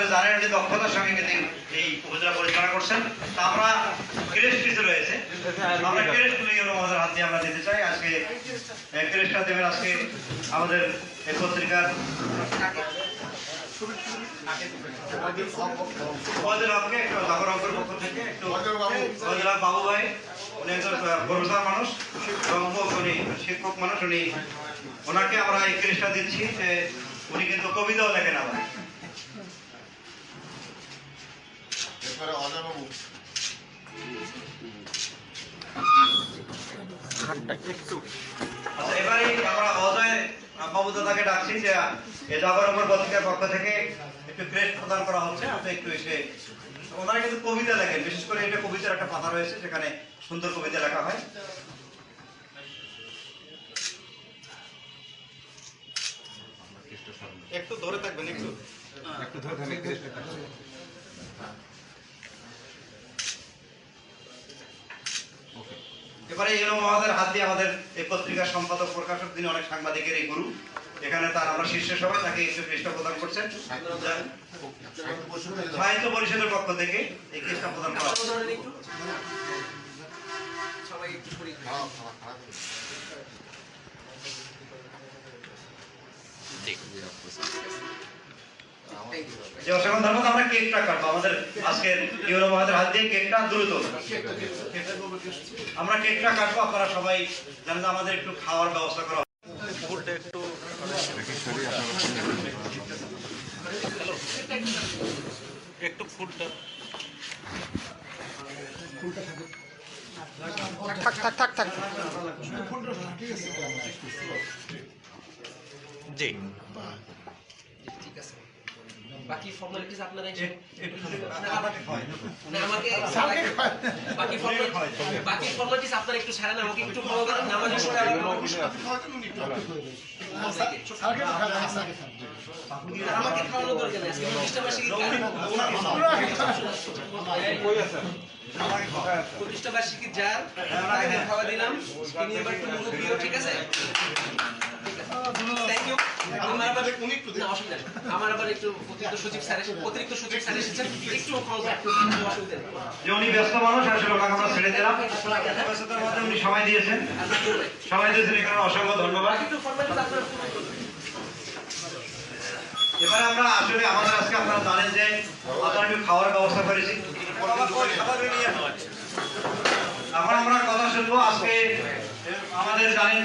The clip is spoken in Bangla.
আপনি জানেন যে দক্ষতার সঙ্গে কিন্তু এই উপজেলা পরিচালনা করছেন। তা আমরা ক্রেস্ট কিছু রয়েছে। আমরা ক্রেস্টগুলো ইউরো আমাদের হাত দিয়ে আমরা দিতে চাই। আজকে ক্রেস্টটা দেবেন আজকে আমাদের এই পত্রিকার উনি আমরা এই ক্রেস্টটা দিচ্ছি। যে উনি কিন্তু কবিতাও লেখেন আবার। এরপরে অজয় বাবু। আচ্ছা এবারে আমরা অজয় বাবু দাদাকে ডাকছি যে এই জাগরমর পত্রিকার পক্ষ থেকে একটু ক্রেস্ট প্রদান করা হচ্ছে আপনি একটু এসে ওনারা কিন্তু কবিতা লেখেন বিশেষ করে এটা কবিতার একটা পাতা রয়েছে যেখানে সুন্দর কবিতা লেখা হয়। একটু ধরে থাকবেন একটু। এবারে ইউনো মহাদের হাত দিয়ে আমাদের এই পত্রিকার সম্পাদক, প্রকাশক তিনি অনেক সাংবাদিকের এই গুরু। এখানে তার আমরা শীর্ষ সভায় তাকে একটু ক্রেস্টটা প্রদান করছেন। সাহিত্য পরিষদের পক্ষ থেকে এই ক্রেস্টটা প্রদান করা। যে অসংখ্য ধন্যবাদ আমরা কেকটা কাটবো আমাদের আজকের ইউরো মহাদের হাত দিয়ে কেকটা দ্রুত। আমরা কেকটা কাটবো আপনারা সবাই জানেন আমাদের একটু খাওয়ার ব্যবস্থা করা হবে। থাক থাক থাক থাক। বাকি ফর্মালিটিস আপনারা একটু যদি আপনাকে। না আমাকে বাকি ফর্মালিটিস বাকি ফর্মালিটিস আপনারা একটু ছাড়েন আমাকে একটু ফলো করেন নামাজের সময় আমাকে খাওয়ানো দরকার নেই প্রতিষ্ঠা বার্ষিকী যার? খাওয়া দিলাম। ঠিক আছে? থ্যাংক ইউ আমার উনি একটু না, অসুবিধা নেই। আমার আবার একটু অতিরিক্ত সচিব স্যার এসে- অতিরিক্ত সচিব স্যার এসেছেন একটু অসুবিধা নেই। উনি ব্যস্ত মানুষ আসলে ওনাকে আমরা ছেড়ে দিলাম। উনি সময় দিয়েছেন। সময় দিয়েছেন এখানে অসংখ্য ধন্যবাদ। একটু ফর্মালিটিস আপনারা পূরণ করুন। এবার আমরা আসলে আমাদের আজকে আপনারা জানেন যে আপনারা একটু খাওয়ার ব্যবস্থা করেছি। এখন আমরা কথা শুনব আজকে আমাদের জানেন